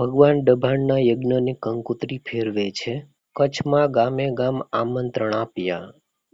ભગવાન ડભાણના યજ્ઞને કંકોત્રી ફેરવે છે. કચ્છમાં ગામે ગામ આમંત્રણ આપ્યા.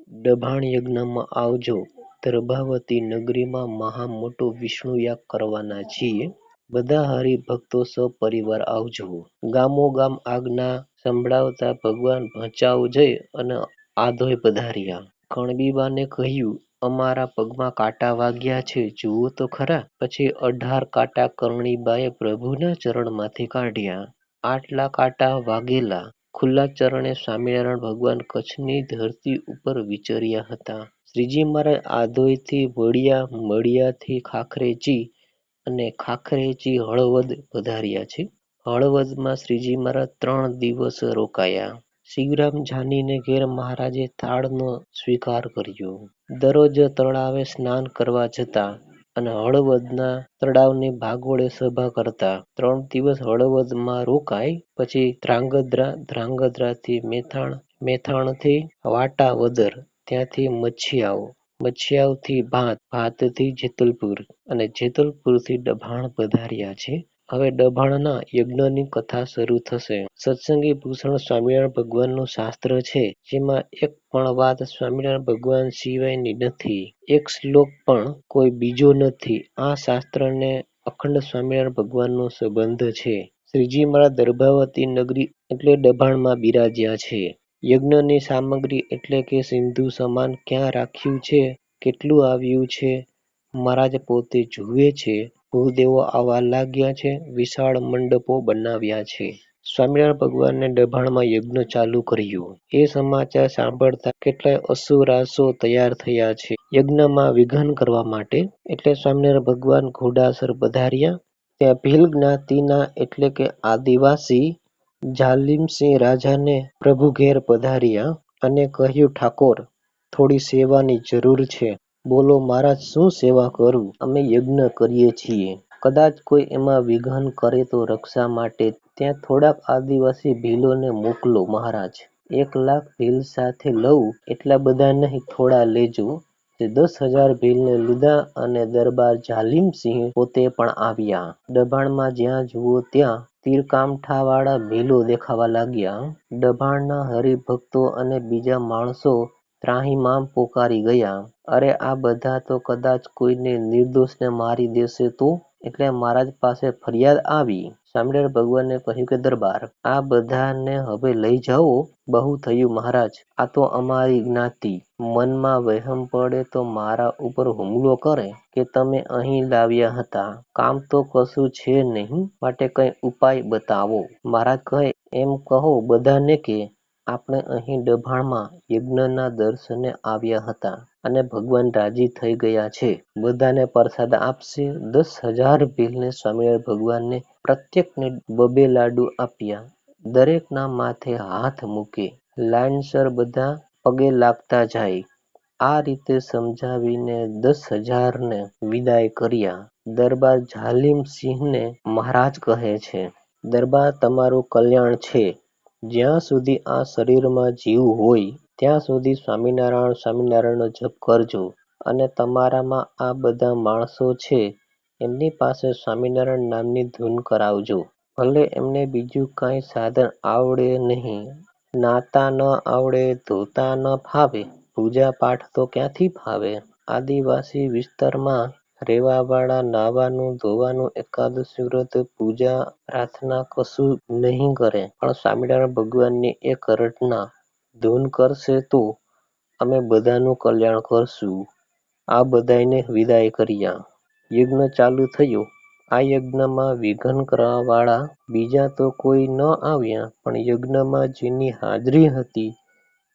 ડભાણ યજ્ઞમાં આવજો દર્ભાવતી નગરીમાં મહા મોટો વિષ્ણુ યાગ કરવાના છીએ. બધા હરિભક્તો સપરિવાર આવજો. ગામો ગામ આજ્ઞા સંભળાવતા ભગવાન ભચાઉ જઈ અને આધોય પધાર્યા. કણબીબાને કહ્યું અમારા પગમાં કાંટા વાગ્યા છે જુઓ તો ખરા. પછી અઢાર કાંટા કરણીબાએ પ્રભુના ચરણમાંથી કાઢ્યા. આટલા કાંટા વાગેલા ખુલ્લા ચરણે સ્વામિનારાયણ ભગવાન કચ્છની ધરતી ઉપર વિચર્યા હતા. શ્રીજી મહારાજ આધોઈથી વડિયા, મળિયાથી ખાખરેજી અને ખાખરેજી હળવદ પધાર્યા છે. હળવદમાં શ્રીજી મહારાજ ત્રણ દિવસ રોકાયા. શિવરામ જાનીને ઘેર મહારાજે થાળનો સ્વીકાર કર્યો. દરરોજ તળાવે સ્નાન કરવા જતા અને હળવદના તળાવની ભાગોળે સભા કરતા. ત્રણ દિવસ હળવદમાં રોકાઈ પછી ધ્રાંગધ્રા, ધ્રાંગધ્રાથી મેથાણ, મેથાણથી વાટાવદર, ત્યાંથી મછીયાવ, મછીયાવથી ભાત, ભાતથી જેતલપુર અને જેતલપુરથી ડભાણ પધાર્યા છે. હવે ડભાણના યજ્ઞની કથા શરૂ થશે. સત્સંગી ભૂષણ સ્વામિનારાયણ ભગવાનનું શાસ્ત્ર છે જેમાં એક પણ વાત સ્વામિનારાયણ ભગવાન સિવાયની નથી. એક શ્લોક પણ કોઈ બીજો નથી. આ શાસ્ત્રને અખંડ સ્વામિનારાયણ ભગવાનનો સંબંધ છે. શ્રીજી મારા દર્ભાવતી નગરી એટલે ડભાણમાં બિરાજ્યા છે. યજ્ઞની સામગ્રી એટલે કે સિંધુ સમાન ક્યાં રાખ્યું છે, કેટલું આવ્યું છે, મહારાજ પોતે જુએ છે. ભૂદેવો આવવા લાગ્યા છે. વિશાળ મંડપો બનાવ્યા છે. સ્વામિનારાયણ ભગવાનને ડભાણમાં યજ્ઞ ચાલુ કર્યું. એ સમાચાર સાંભળતા કેટલાય અસુરાસો તૈયાર થયા છે યજ્ઞમાં વિઘ્ન કરવા માટે. એટલે સ્વામિનારાયણ ભગવાન ઘોડાસર પધાર્યા. ત્યાં ભીલ જ્ઞાતિના એટલે કે આદિવાસી જાલિમસિંહ રાજાને પ્રભુ ઘેર પધાર્યા અને કહ્યું ઠાકોર, થોડી સેવાની જરૂર છે. બોલો, મહારાજ, શું સેવા કરું? અમે યજ્ઞ કરીએ છીએ. કદાચ કોઈ એમાં વિઘન કરે તો રક્ષા માટે ત્યાં થોડાક આદિવાસી ભીલોને મોકલો, મહારાજ. એક લાખ ભીલ સાથે લઉં, એટલા બધા નહીં, થોડા લેજો. તે દસ હજાર ભીલને લીધા અને દરબાર જાલિમસિંહ પોતે પણ આવ્યા. દબાણમાં જ્યાં જુઓ ત્યાં તીરકામઠાવાળા ભીલો દેખાવા લાગ્યા. ડભાણના હરિભક્તો અને બીજા માણસો ત્રાહિમામ પોકારી ગયા. અરે, આ બધા તો કદાચ કોઈને નિર્દોષને મારી દેશે તો? એટલે મહારાજ પાસે ફરિયાદ આવી. સામડેર ભગવાનને કહ્યું કે, દરબાર, આ બધાને હવે લઈ જાઓ. બહુ થયું મહારાજ, આ તો અમારી જ્ઞાતિ. મનમાં વહેમ પડે તો મારા ઉપર હુમલો કરે કે તમે અહીં લાવ્યા હતા. કામ તો કશું છે નહીં, માટે કંઈ ઉપાય બતાવો. મહારાજ કહે, એમ કહો બધાને કે આપણે અહીં ડભાણમાં યજ્ઞના દર્શને આવ્યા હતા અને ભગવાન રાજી થઈ ગયા છે. બધાને પ્રસાદ આપશે. દસ હજાર ભીલને સ્વામિનારાયણ ભગવાનને પ્રત્યેકને બબે લાડુ આપ્યા. દરેકના માથે હાથ મૂકે. લાઈનસર બધા પગે લાગતા જાય. આ રીતે સમજાવીને દસ હજારને વિદાય કર્યા. દરબાર ઝાલિમસિંહને મહારાજ કહે છે. દરબાર તમારું કલ્યાણ છે. જ્યાં સુધી આ શરીરમાં જીવ હોય ત્યાં સુધી સ્વામિનારાયણ સ્વામિનારાયણનો જપ કરજો અને તમારામાં આ બધા માણસો છે એમની પાસે સ્વામિનારાયણ નામની ધૂન કરાવજો. ભલે એમને બીજું કાંઈ સાધન આવડે નહીં, નાતા ન આવડે, ધોતા ન ફાવે, પૂજાપાઠ તો ક્યાંથી ફાવે? આદિવાસી વિસ્તારમાં રહેવાવાળા નાવાનું, ધોવાનું, એકાદશી વ્રત, પૂજા પ્રાર્થના કશું નહીં કરે પણ સ્વામિનારાયણ ભગવાનની એક રટના ધૂન કરશે તો અમે બધાનું કલ્યાણ કરશું. આ બધાને વિદાય કર્યા. યજ્ઞ ચાલુ થયો. આ યજ્ઞમાં વિઘ્ન કરવાવાળા બીજા તો કોઈ ન આવ્યા પણ યજ્ઞમાં જેની હાજરી હતી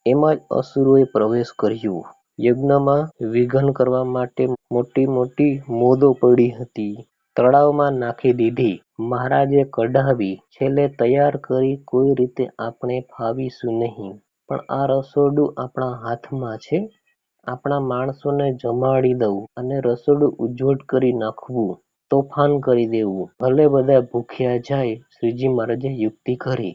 એમાં જ અસુરોએ પ્રવેશ કર્યો. યજ્ઞમાં વિઘ્ન કરવા માટે મોટી મોટી મોદો પડી હતી. તળાવમાં નાખી દીધી. મહારાજે કઢાવી. છેલ્લે તૈયાર કરી કોઈ રીતે આપણે ફાવીશું નહીં. પણ આ રસોડું આપણા હાથમાં છે. આપણા માણસોને જમાડી દઉં અને રસોડું ઉજ્જવળ કરી નાખવું. તોફાન કરી દેવું. ભલે બધા ભૂખ્યા જાય. શ્રીજી મહારાજે યુક્તિ કરી